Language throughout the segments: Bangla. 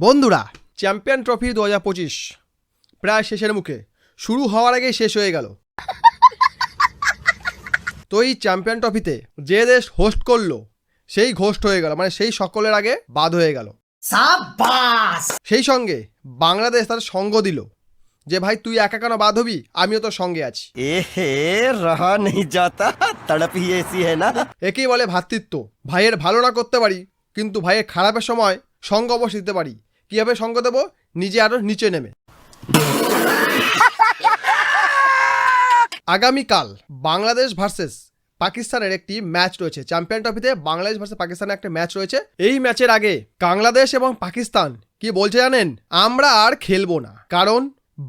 বন্ধুরা চ্যাম্পিয়ন ট্রফি দু হাজার পঁচিশ প্রায় শেষের মুখে। শুরু হওয়ার আগেই শেষ হয়ে গেল। তো এই চ্যাম্পিয়ন ট্রফিতে যে দেশ হোস্ট করল সেই ঘোষ্ট হয়ে গেল। মানে সেই সকলের আগে বাদ হয়ে গেল। সেই সঙ্গে বাংলাদেশ তার সঙ্গ দিল। যে ভাই তুই একা কেন বাদ হবি? আমিও তোর সঙ্গে আছি। একেই বলে ভ্রাতৃত্ব ভাইয়ের ভালো না করতে পারি কিন্তু ভাইয়ের খারাপের সময় সঙ্গ অবশ্য দিতে পারি। কীভাবে সঙ্গ দেবো? নিজে আরও নিচে নেমে। আগামীকাল বাংলাদেশ ভার্সেস পাকিস্তানের একটি ম্যাচ রয়েছে। চ্যাম্পিয়ন ট্রফিতে বাংলাদেশ ভার্সেস পাকিস্তানের একটা ম্যাচ রয়েছে। এই ম্যাচের আগে বাংলাদেশ এবং পাকিস্তান কি বলছে জানেন? আমরা আর খেলব না। কারণ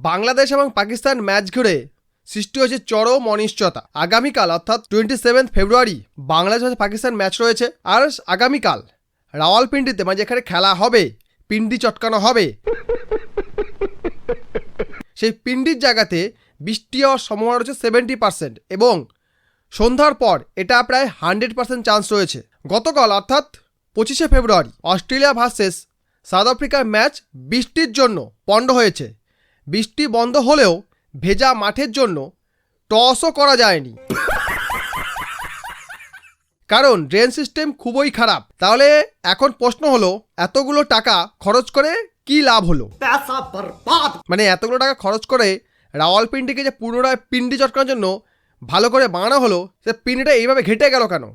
বাংলাদেশ এবং পাকিস্তান ম্যাচ ঘুরে সৃষ্টি হয়েছে চরম অনিশ্চয়তা। আগামীকাল অর্থাৎ twenty seventh February Bangladesh versus Pakistan match রয়েছে। আর আগামীকাল রাওয়ালপিন্ডিতে মানে যেখানে খেলা হবে পিন্ডি চটকানো হবে। সেই পিন্ডির জায়গাতে বৃষ্টি হওয়ার সম্ভাবনা রয়েছে সেভেন্টি পার্সেন্ট এবং সন্ধ্যার পর এটা প্রায় হান্ড্রেড পার্সেন্ট চান্স রয়েছে। গতকাল অর্থাৎ পঁচিশে ফেব্রুয়ারি, অস্ট্রেলিয়া ভার্সেস সাউথ আফ্রিকার ম্যাচ বৃষ্টির জন্য পণ্ড হয়েছে। বৃষ্টি বন্ধ হলেও ভেজা মাঠের জন্য টসও করা যায়নি। কারণ ড্রেন সিস্টেম খুবই খারাপ। তাহলে এখন প্রশ্ন হলো এতগুলো টাকা খরচ করে কি লাভ হলো? মানে এতগুলো টাকা খরচ করে রাওয়ালপিন্ডিকে যে পুনরায় পিন্ডি চটকানোর জন্য ভালো করে বানানো হলো সে পিন্ডিটা এইভাবে ঘেটে গেল কেন?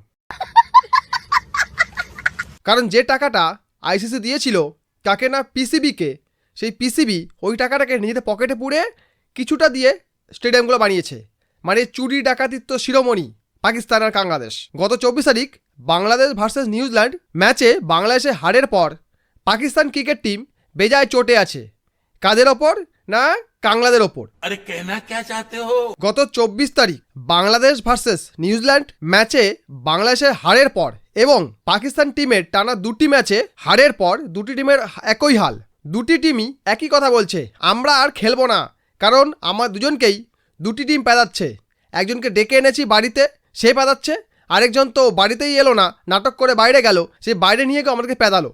কারণ যে টাকাটা আইসিসি দিয়েছিল কাকে না পিসিবিকে সেই পিসিবি ওই টাকাটাকে নিজেদের পকেটে পুড়ে কিছুটা দিয়ে স্টেডিয়ামগুলো বানিয়েছে। মানে চুরি ডাকাতিত্ব শিরোমণি। পাকিস্তান আর বাংলাদেশ গত চব্বিশ তারিখ বাংলাদেশ ভার্সেস নিউজিল্যান্ড ম্যাচে বাংলাদেশে হারের পর পাকিস্তান ক্রিকেট টিম বেজায় চোটে আছে। কাদের ওপর না কাংলাদের ওপর? আরে কেনা কে চাতে হো? গত চব্বিশ তারিখ বাংলাদেশ ভার্সেস নিউজিল্যান্ড ম্যাচে বাংলাদেশের হারের পর এবং পাকিস্তান টিমের টানা দুটি ম্যাচে হারের পর দুটি টিমের একই হাল। দুটি টিমই একই কথা বলছে আমরা আর খেলব না কারণ আমার দুজনকেই দুটি টিম পেঁদাচ্ছে। একজনকে ডেকে এনেছি বাড়িতে সে পেঁদাচ্ছে আরেকজন তো বাড়িতেই এলো না নাটক করে বাইরে গেল সে বাইরে নিয়ে গিয়ে আমাদেরকে পেঁদালো।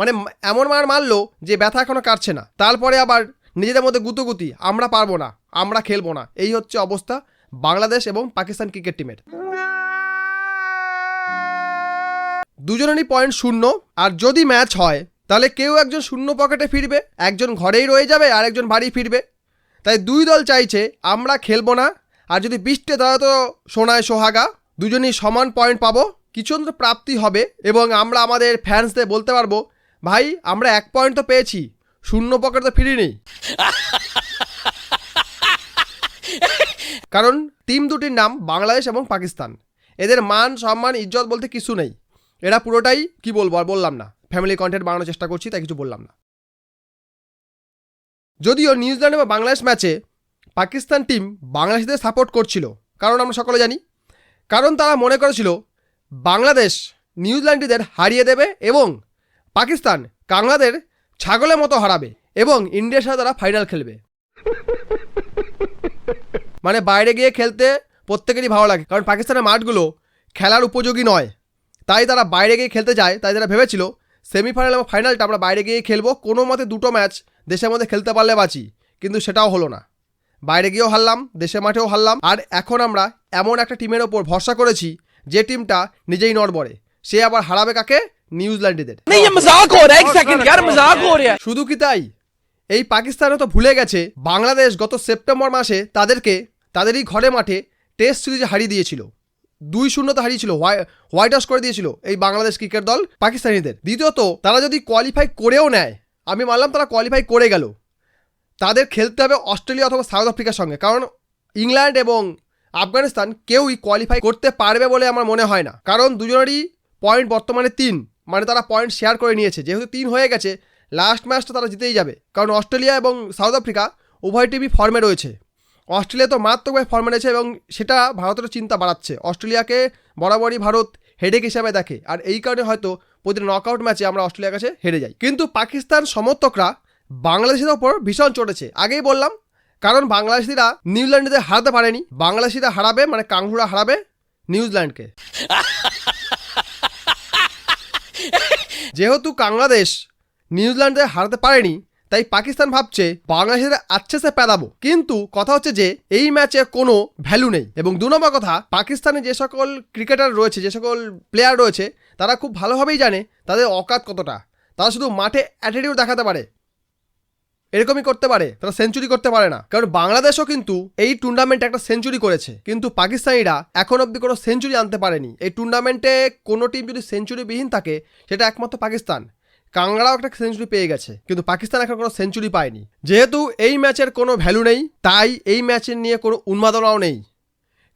মানে এমন মার মারলো যে ব্যথা এখনও কাটছে না। তারপরে আবার নিজেদের মধ্যে গুতুগুতি আমরা পারব না আমরা খেলব না। এই হচ্ছে অবস্থা বাংলাদেশ এবং পাকিস্তান ক্রিকেট টিমের। দুজনেরই পয়েন্ট শূন্য আর যদি ম্যাচ হয় তাহলে কেউ একজন শূন্য পকেটে ফিরবে একজন ঘরেই রয়ে যাবে আর একজন বাড়ি ফিরবে। তাই দুই দল চাইছে আমরা খেলব না। আর যদি বৃষ্টি তাহলে তো সোনায় সোহাগা। দুজনই সমান পয়েন্ট পাবো। কিছু অন্তত প্রাপ্তি হবে এবং আমরা আমাদের ফ্যান্সদের বলতে পারব ভাই আমরা এক পয়েন্ট তো পেয়েছি। শূন্য পকেট তো ফিরিনি। কারণ টিম দুটির নাম বাংলাদেশ এবং পাকিস্তান। এদের মান সম্মান ইজ্জত বলতে কিছু নেই। এরা পুরোটাই কি বলব আর বললাম না। ফ্যামিলি কন্টেন্ট বানানোর চেষ্টা করছি তাই কিছু বললাম না। যদিও নিউজিল্যান্ড এবং বাংলাদেশ ম্যাচে পাকিস্তান টিম বাংলাদেশদের সাপোর্ট করছিল। কারণ আমরা সকলে জানি। কারণ তারা মনে করেছিল, বাংলাদেশ নিউজিল্যান্ডীদের হারিয়ে দেবে এবং পাকিস্তান কাংলাদের ছাগলের মতো হারাবে এবং ইন্ডিয়ার সাথে তারা ফাইনাল খেলবে। মানে বাইরে গিয়ে খেলতে প্রত্যেকেরই ভালো লাগে। কারণ পাকিস্তানের মাঠগুলো খেলার উপযোগী নয়। তাই তারা বাইরে গিয়ে খেলতে যায়, তাই তারা ভেবেছিল সেমিফাইনাল এবং ফাইনালটা আমরা বাইরে গিয়ে খেলব। কোনো মতে দুটো ম্যাচ দেশের মধ্যে খেলতে পারলে বাঁচি কিন্তু সেটাও হলো না। বাইরে গিয়েও হারলাম দেশের মাঠেও হারলাম আর এখন আমরা এমন একটা টিমের ওপর ভরসা করেছি যে টিমটা নিজেই নড়বড়ে। সে আবার হারাবে কাকে? নিউজিল্যান্ডেদের। শুধু কি তাই? এই পাকিস্তানও তো ভুলে গেছে বাংলাদেশ গত সেপ্টেম্বর মাসে তাদেরকে তাদেরই ঘরে মাঠে টেস্ট সিরিজে হারিয়ে দিয়েছিল। দুই শূন্য তো হারিয়েছিল হোয়াইট হাউস করে দিয়েছিল এই বাংলাদেশ ক্রিকেট দল পাকিস্তানিদের। দ্বিতীয়ত, তারা যদি কোয়ালিফাই করেও নেয়, আমি মানলাম তারা কোয়ালিফাই করে গেল। তাদের খেলতে হবে অস্ট্রেলিয়া অথবা সাউথ আফ্রিকার সঙ্গে, কারণ ইংল্যান্ড এবং আফগানিস্তান কেউই কোয়ালিফাই করতে পারবে বলে আমার মনে হয় না। কারণ দুজনেরই পয়েন্ট বর্তমানে তিন মানে তারা পয়েন্ট শেয়ার করে নিয়েছে। যেহেতু তিন হয়ে গেছে লাস্ট ম্যাচটা তারা জিতেই যাবে। কারণ অস্ট্রেলিয়া এবং সাউথ আফ্রিকা উভয় টিমই ফর্মে রয়েছে। অস্ট্রেলিয়া তো মারাত্মকভাবে ফর্মে রয়েছে এবং সেটা ভারতের চিন্তা বাড়াচ্ছে। অস্ট্রেলিয়াকে বরাবরই ভারত হেডেক হিসাবে দেখে। আর এই কারণে হয়তো প্রতিটি নকআউট ম্যাচে আমরা অস্ট্রেলিয়ার কাছে হেরে যাই। কিন্তু পাকিস্তান সমর্থকরা বাংলাদেশের ওপর ভীষণ চটেছে আগেই বললাম কারণ বাংলাদেশিরা নিউজিল্যান্ডদের হারাতে পারেনি। বাংলাদেশিরা হারাবে মানে কাংহুরা হারাবে নিউজিল্যান্ডকে। যেহেতু বাংলাদেশ নিউজিল্যান্ডে হারাতে পারেনি তাই পাকিস্তান ভাবছে বাংলাদেশের আচ্ছে সে পেদাবো কিন্তু কথা হচ্ছে যে, এই ম্যাচে কোনো ভ্যালু নেই। এবং দু নম্বর কথা, পাকিস্তানে যে সকল ক্রিকেটার রয়েছে, যে সকল প্লেয়ার রয়েছে, তারা খুব ভালোভাবেই জানে তাদের অকাত কতটা। তারা শুধু মাঠে অ্যাটিটিউড দেখাতে পারে। এরকমই করতে পারে, তারা সেঞ্চুরি করতে পারে না। কারণ বাংলাদেশও কিন্তু এই টুর্নামেন্টে একটা সেঞ্চুরি করেছে। কিন্তু পাকিস্তানিরা এখন অব্দি কোনো সেঞ্চুরি আনতে পারেনি। এই টুর্নামেন্টে কোনো টিম যদি সেঞ্চুরিবিহীন থাকে, সেটা একমাত্র পাকিস্তান। কাংড়াও একটা সেঞ্চুরি পেয়ে গেছে কিন্তু পাকিস্তান এখন কোনো সেঞ্চুরি পায়নি। যেহেতু এই ম্যাচের কোনো ভ্যালু নেই তাই এই ম্যাচের নিয়ে কোনো উন্মাদনাও নেই।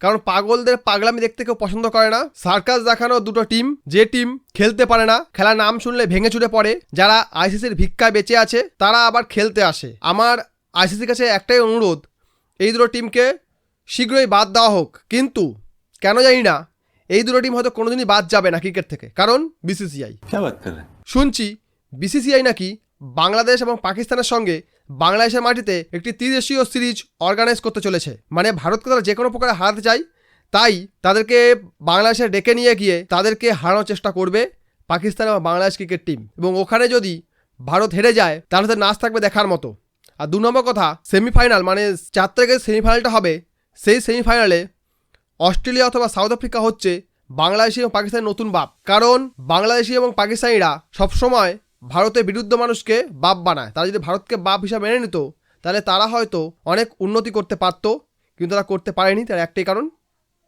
কারণ পাগলদের পাগলামি দেখতে কেউ পছন্দ করে না। সার্কাস দেখানো দুটো টিম যে টিম খেলতে পারে না খেলা নাম শুনলে ভেঙে চুরে পড়ে। যারা আইসিসির ভিক্ষা বেঁচে আছে তারা আবার খেলতে আসে। আমার আইসিসির কাছে একটাই অনুরোধ এই দুটো টিমকে শীঘ্রই বাদ দেওয়া হোক। কিন্তু কেন জানি না এই দুটো টিম হয়তো কোনোদিনই বাদ যাবে না ক্রিকেট থেকে কারণ বিসিসিআই শুনছি বিসিসিআই নাকি বাংলাদেশ এবং পাকিস্তানের সঙ্গে বাংলাদেশের মাটিতে একটি ত্রিদেশীয় সিরিজ অর্গানাইজ করতে চলেছে। মানে ভারতকে তারা যে কোনো প্রকারে হারাতে চায়, তাই তাদেরকে বাংলাদেশে ডেকে নিয়ে গিয়ে তাদেরকে হারানোর চেষ্টা করবে পাকিস্তান এবং বাংলাদেশ ক্রিকেট টিম এবং ওখানে যদি ভারত হেরে যায়, তাহলে তো নাচ থাকবে দেখার মতো। আর দু নম্বর কথা সেমিফাইনাল মানে চার তারিখের সেমিফাইনালটা হবে। সেই সেমিফাইনালে অস্ট্রেলিয়া অথবা সাউথ আফ্রিকা হচ্ছে বাংলাদেশি এবং পাকিস্তানের নতুন বাপ। কারণ বাংলাদেশি এবং পাকিস্তানিরা সবসময় ভারতের বিরুদ্ধ মানুষকে বাপ বানায়। তারা যদি ভারতকে বাপ হিসাবে মেনে নিত, তাহলে তারা হয়তো অনেক উন্নতি করতে পারতো, কিন্তু তারা করতে পারেনি তার একটাই কারণ,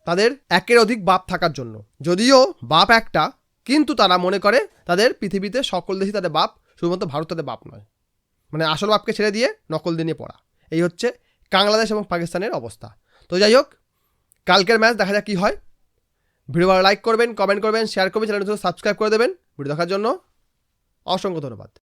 তাদের একের অধিক বাপ থাকার জন্য। যদিও বাপ একটা, কিন্তু তারা মনে করে তাদের পৃথিবীতে সকল দেশই তাদের বাপ, শুধুমাত্র ভারত তাদের বাপ নয়। মানে আসল বাপকে ছেড়ে দিয়ে নকল দিয়ে নিয়ে পড়া। এই হচ্ছে বাংলাদেশ এবং পাকিস্তানের অবস্থা। তো যাই হোক, কালকের ম্যাচ দেখা যাক কী হয়। ভিডিও ভালো লাইক করবেন, কমেন্ট করবেন শেয়ার করবেন চ্যানেল সাবস্ক্রাইব করে দেবেন। ভিডিও দেখার জন্য অসংখ্য ধন্যবাদ।